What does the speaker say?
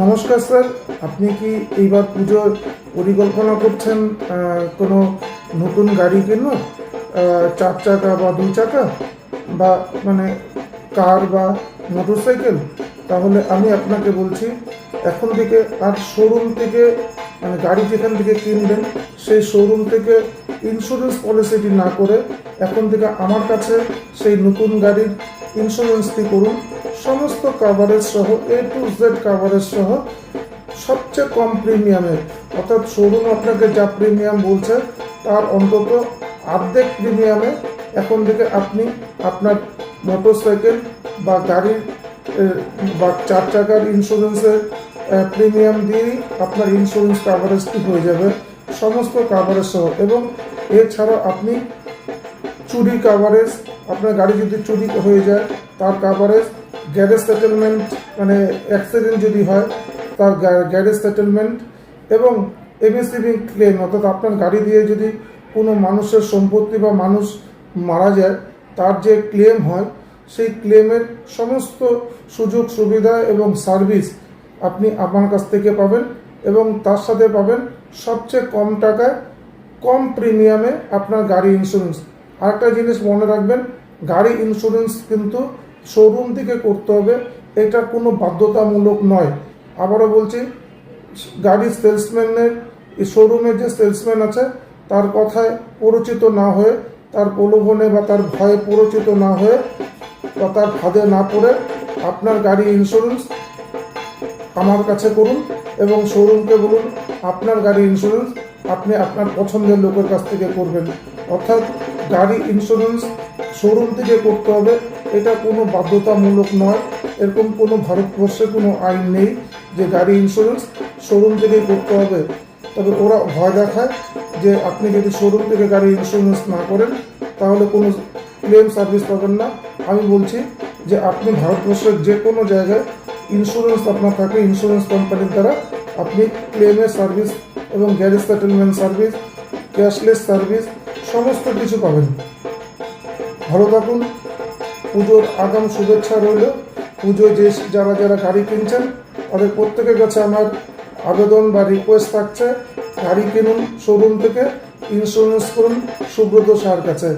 নমস্কার স্যার। আপনি কি এইবার পুজোর পরিকল্পনা করছেন কোনো নতুন গাড়ি আহ, চার চাকা বা দুই চাকা? বা মানে কার বা মোটর সাইকেল তাহলে আমি আপনাকে বলছি এখন থেকে আর শোরুম থেকে মানে গাড়ি যেখান থেকে কিনবেন সেই শোরুম থেকে ইন্স্যুরেন্স পলিসিটি না করে এখন থেকে আমার কাছে সেই নতুন গাড়ির ইন্স্যুরেন্সটি করুন। সমস্ত কাভারেজ সহ এ টু জেড কাভারেজ সহ সবচেয়ে কম প্রিমিয়ামে অর্থাৎ শোরুম আপনাকে যা প্রিমিয়াম বলছে, তার অন্তত অর্ধেক প্রিমিয়ামে এখন থেকে আপনি আপনার মোটরসাইকেল বা গাড়ির বা চার চাকার ইন্স্যুরেন্সের প্রিমিয়াম দিয়েই আপনার ইন্স্যুরেন্স কাভারেজটি হয়ে যাবে সমস্ত কাভারেজ সহ। এবং এছাড়া আপনি চুরি কাভারেজ আপনার গাড়ি যদি চুরি হয়ে যায়, তার কাভারেজ গ্যারেজ সেটেলমেন্ট মানে অ্যাক্সিডেন্ট যদি হয়, তার গ্যারেজ সেটেলমেন্ট এবং এমএসিবি ক্লেম অর্থাৎ আপনার গাড়ি দিয়ে যদি কোনো মানুষের সম্পত্তি বা মানুষ মারা যায়, তার যে ক্লেম হয়, সেই ক্লেমের সমস্ত সুযোগ, সুবিধা এবং সার্ভিস আপনি আমার কাছ থেকে পাবেন এবং তার সাথে পাবেন সবচেয়ে কম টাকায় কম প্রিমিয়ামে আপনার গাড়ি ইন্স্যুরেন্স আরেকটা জিনিস মনে রাখবেন, গাড়ি ইন্স্যুরেন্স কিন্তু শোরুম থেকে করতে হবে, এটা কোনো বাধ্যতামূলক নয়। আবারও বলছি, গাড়ির সেলসম্যানের শোরুমের যে সেলসম্যান আছে, তার কথায় পরিচিত না হয়ে, তার প্রলোভনে বা তার ভয়ে পরিচিত না হয়ে বা তার ফাঁদে না পড়ে আপনার গাড়ি ইন্স্যুরেন্স আমার কাছে করুন এবং শোরুমকে বলুন, আপনার গাড়ি ইন্স্যুরেন্স আপনি আপনার পছন্দের লোকের কাছ থেকে করবেন। অর্থাৎ গাড়ি ইন্স্যুরেন্স শোরুম থেকে করতে হবে। এটা কোনো বাধ্যতামূলক নয়। এরকম কোনো ভারতবর্ষে কোনো আইন নেই যে গাড়ি ইন্স্যুরেন্স শোরুম থেকেই করতে হবে। তবে ওরা ভয় দেখায় যে আপনি যদি শোরুম থেকে গাড়ি ইন্স্যুরেন্স না করেন, তাহলে কোনো ক্লেম সার্ভিস পাবেন না। আমি বলছি যে আপনি ভারতবর্ষের যে কোনো জায়গায় ইন্স্যুরেন্স আপনার থাকে ইন্স্যুরেন্স কোম্পানির দ্বারা আপনি ক্লেমের সার্ভিস এবং garage settlement service cashless service সমস্ত কিছু পাবেন। থাকুন। পুজোর আগাম শুভেচ্ছা রইল। পুজো যে যারা যারা গাড়ি কিনছেন, তাদের প্রত্যেকের কাছে আমার আবেদন বা রিকোয়েস্ট থাকছে। গাড়ি কিনুন শোরুম থেকে ইন্স্যুরেন্স করুন, সুব্রত সার কাছে।